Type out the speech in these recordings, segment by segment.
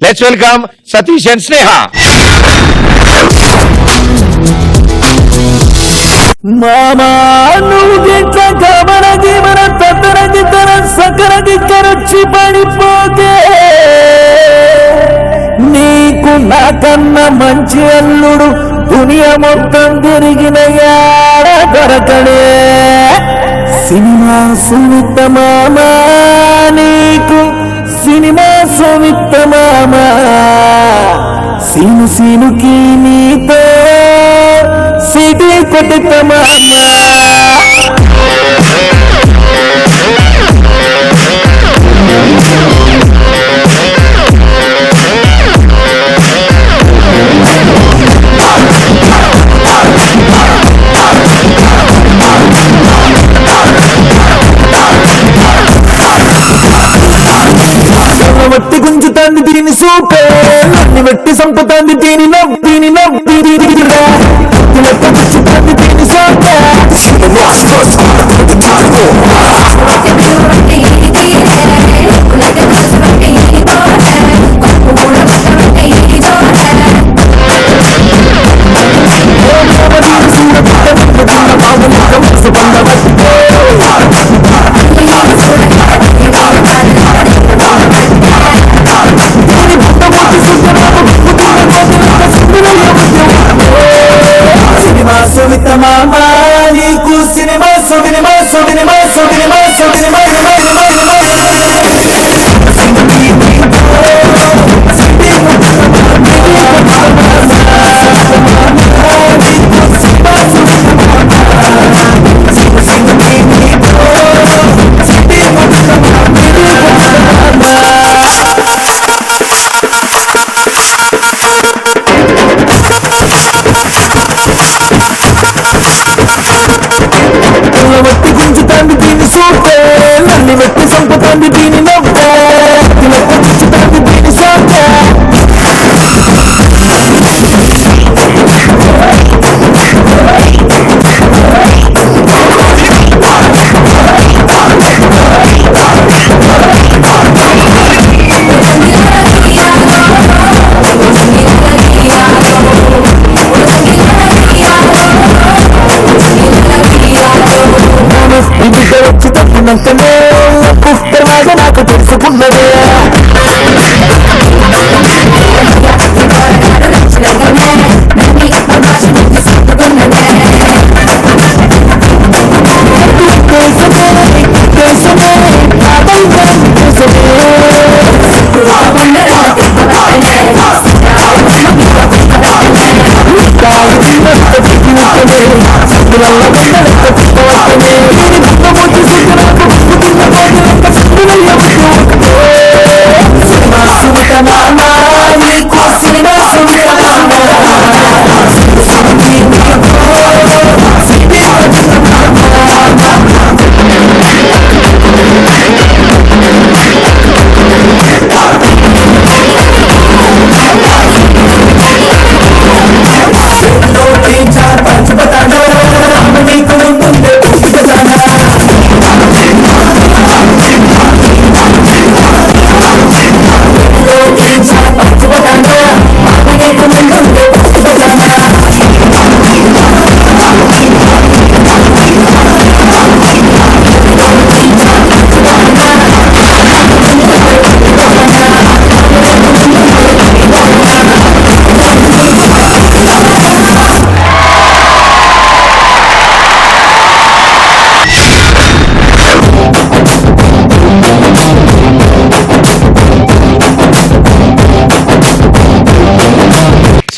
Let's welcome Satish and Sneha మామా నువ్వు గిట్ల గమన జీవన తత్తర గిత్తర సకర దిక్కరొచ్చి పడిపోతే నీకు నాకన్నా మంచి అల్లుడు దునియా మొత్తం తిరిగిన యాడ దొరకడే. సినిమా సుమిత్త మామా నీకు సినిమా సుమిత్త మామా సీను సీనుకి నీతో సిటీ కొట్టుతమామా నన్ను వెట్టి సంపుతాంది దీని నవ్వు దీని నవ్వు దీని వెట్టి సంపుతాంది దీని నవ్వే వెట్టి గుంజుతాంది దీని సోకే ఈ బిడ్డ వచ్చి తప్పినంతనే పుస్తలాగా చిన్న చిన్న చిన్న చిన్న చిన్న చిన్న చిన్న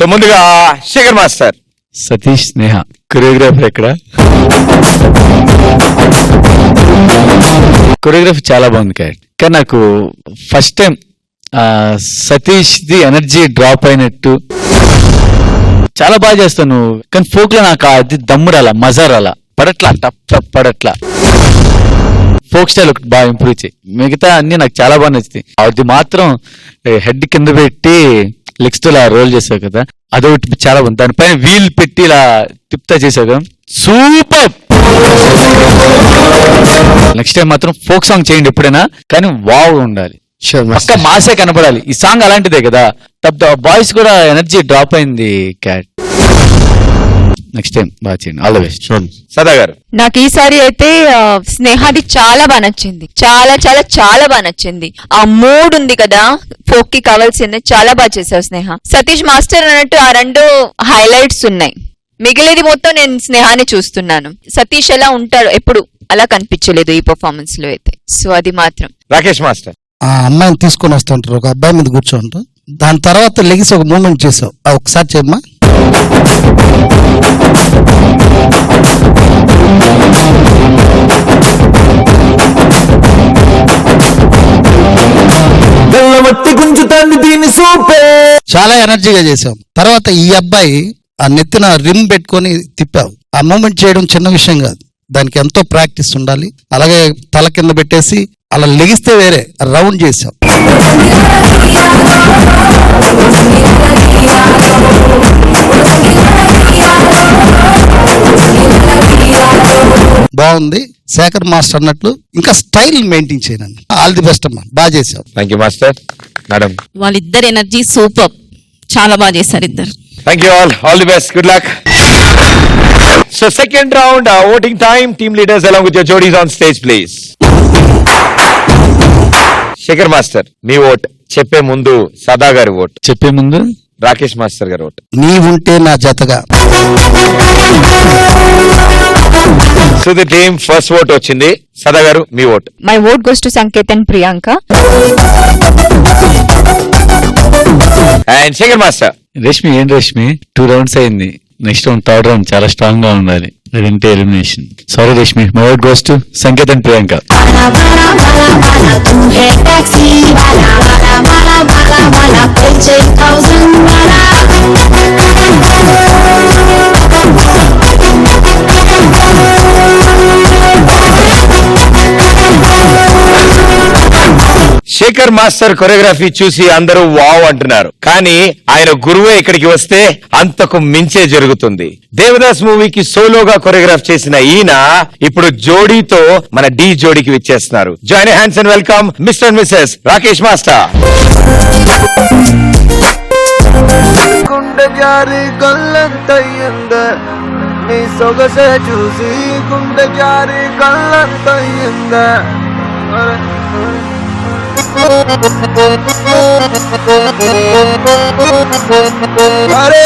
సో ముందుగా శేఖర్ మాస్టర్. సతీష్ స్నేహ. కొరియోగ్రాఫర్ ఎక్కడ? కొరియోగ్రఫీ చాలా బాగుంది క్యారెక్టర్ కానీ నాకు first time Satish the energy drop అయినట్టు. చాలా బాగా చేస్తాను. కానీ ఫోక్లో నాకు అది దమ్ము రాలా మజా రాలా. పడట్లా టప్ టప్ పడట్లా. ఫోక్ స్టైల్ ఒకటి బాగా ఇంప్రూవ్ చేయి. మిగతా అన్ని నాకు చాలా బాగా నచ్చుతాయి. అది మాత్రం హెడ్ కింద పెట్టి లెగ్స్తో ఇలా రోల్ చేసావు కదా అదొకటి చాలా బాగుంది దానిపైన వీల్ పెట్టి ఇలా తిప్తా చేసావు కదా. సూపర్ నెక్స్ట్ టైం మాత్రం ఫోక్ సాంగ్ చేయండి ఎప్పుడైనా కానీ వావ్ ఉండాలి. పక్క మాసే కనపడాలి. ఈ సాంగ్ అలాంటిదే కదా. బాయ్స్ కూడా ఎనర్జీ డ్రాప్ అయింది క్యాట్ నెక్స్ట్ టైం బాగా చేయండి. ఆల్ ద బెస్ట్ సదా గారు నాకు ఈసారి అయితే స్నేహాది చాలా బాగా నచ్చింది. చాలా చాలా చాలా బాగా నచ్చింది. ఆ మూడ్ ఉంది కదా ఫోక్కి కావాల్సింది చాలా బాగా చేసావు స్నేహ. సతీష్ మాస్టర్ అన్నట్టు ఆ రెండు హైలైట్స్ ఉన్నాయి. మిగిలేది మొత్తం నేను స్నేహాన్ని చూస్తున్నాను. సతీష్ ఎలా ఉంటాడు ఎప్పుడు అలా కనిపించలేదు ఈ పర్ఫార్మెన్స్లో అయితే. సో అది మాత్రం. రాకేష్ మాస్టర్. ఆ అమ్మాయిని తీసుకొని వస్తుంటారు ఒక అబ్బాయి మీద కూర్చోంటారు. దాని తర్వాత లెగిసి ఒక మూమెంట్ చేసావు. ఆ ఒకసారి చెప్పమ్మా చాలా ఎనర్జీగా చేసావు తర్వాత ఈ అబ్బాయి ఆ నెత్తిన రిమ్ పెట్టుకొని తిప్పావు ఆ మూమెంట్ చేయడం చిన్న విషయం కాదు. దానికి ఎంతో ప్రాక్టీస్ ఉండాలి. అలాగే తల కింద పెట్టేసి అలా లెగిస్తే వేరే రౌండ్ చేసావు బాగుంది. శేఖర్ మాస్టర్ అన్నట్లు ఇంకా స్టైల్ మెయింటైన్ చేయనండి. ఆల్ ది బెస్ట్ అమ్మా. బాగా చేసావు థ్యాంక్ యూ మాస్టర్. మేడం. వాళ్ళిద్దరు ఎనర్జీ సూపర్. చాలా బాగా చేశారు ఇద్దరు. Thank you all all the best good luck so second round voting time team leaders along with your జోడీస్ on stage please Shekhar master me vote చెప్పే ముందు సదా గారి vote చెప్పే ముందు? రాకేష్ మాస్టర్ గారి ఓట్ నీవుంటే నా జతగా so the team first vote వచ్చింది. సదా గారు మీ vote my vote goes to Sanket and Priyanka and Shekhar master Reshmi ఏం రేష్మి టూ రౌండ్స్ అయింది. నెక్స్ట్ రౌండ్ థర్డ్ రౌండ్ చాలా స్ట్రాంగ్గా ఉండాలి. అదంటే elimination sorry Reshmi my word goes to Sanket and Priyanka Shekhar master choreography చూసి అందరూ wow అంటున్నారు. కానీ ఆయన గురువే ఇక్కడికి వస్తే అంతకు మించే జరుగుతుంది. దేవదాస్ మూవీకి సోలోగా కొరియోగ్రాఫ్ చేసిన ఈయన ఇప్పుడు జోడీతో మన డి జోడీకి విచ్చేస్తున్నారు. Join hands and welcome. Mister missus Rakesh master. నీ సొగసే చూసి గుండె జారి కళ్ళంతయ్యింద అరే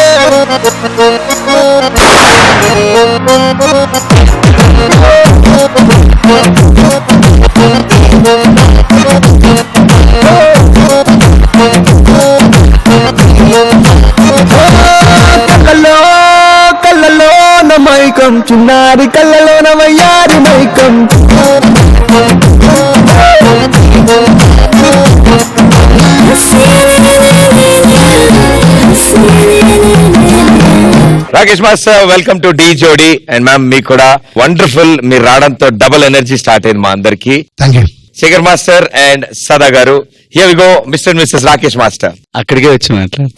కళ్ళలో కళ్ళలో నమైకం చిన్నారి కళ్ళలో నమయ్యారి మైకం. Rakesh master welcome to Dhee Jodi and ma'am మీకు కూడా వండర్ఫుల్ మీరు రావడంతో డబుల్ ఎనర్జీ స్టార్ట్ అయింది మా అందరికి. Thank you Shekhar master and Sada గారు. Here we go mister missus Rakesh master. అక్కడికే వచ్చి మాట్లాడు.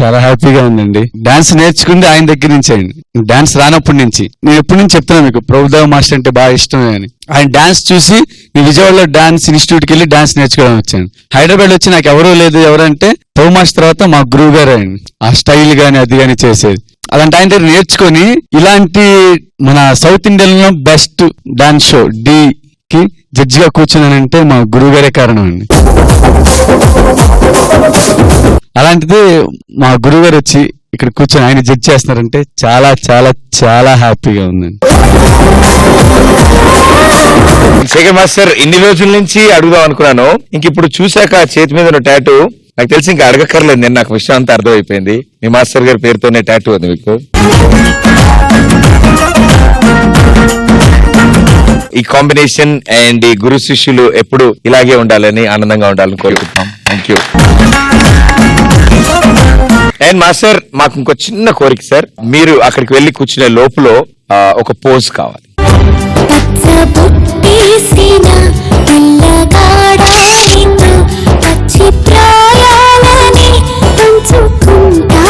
చాలా హ్యాపీగా ఉందండి. డాన్స్ నేర్చుకుంది ఆయన దగ్గర నుంచి అండి. డాన్స్ రానప్పటి నుంచి. నేను ఎప్పటి నుంచి చెప్తున్నాను మీకు ప్రభుదేవ మాస్టర్ అంటే బాగా ఇష్టమే అని. ఆయన డాన్స్ చూసి నేను విజయవాడలో డాన్స్ ఇన్స్టిట్యూట్కి వెళ్ళి డాన్స్ నేర్చుకోవడం వచ్చాను. హైదరాబాద్ వచ్చి నాకు ఎవరూ లేదు ఎవరంటే ప్రభు మాస్టర్ తర్వాత మా గురువు గారు అండి. ఆ స్టైల్ కానీ అది కానీ చేసేది. అలాంటి ఆయన దగ్గర నేర్చుకొని ఇలాంటి మన సౌత్ ఇండియన్లో బెస్ట్ డాన్స్ షో డి జడ్జిగా కూర్చున్నానంటే మా గురువు గారే కారణం అండి. అలాంటిది మా గురువు గారు వచ్చి ఇక్కడ కూర్చొని ఆయన జడ్జ్ చేస్తున్నారంటే చాలా చాలా చాలా హ్యాపీగా ఉందండి. శేఖర్ మాస్టర్ ఇన్ని రోజుల నుంచి అడుగుదాం అనుకున్నాను. ఇంక ఇప్పుడు చూశాక చేతి మీద ఉన్న టాటూ. నాకు తెలిసి ఇంకా అడగక్కర్లేదు నేను నాకు విషయం అంతా అర్థమైపోయింది. మీ మాస్టర్ గారి పేరుతోనే టాటూ ఉంది మీకు. ఈ కాంబినేషన్ అండ్ ఈ గురు శిష్యులు ఎప్పుడు ఇలాగే ఉండాలని ఆనందంగా ఉండాలని కోరుకుంటున్నాం. థ్యాంక్ యూ అండ్ మాస్టర్ మాకు ఇంకో చిన్న కోరిక సార్. మీరు అక్కడికి వెళ్ళి కూర్చునే లోపల ఒక పోజ్ కావాలి. పచ్చి ప్రాయాలని పంచుకుంటా.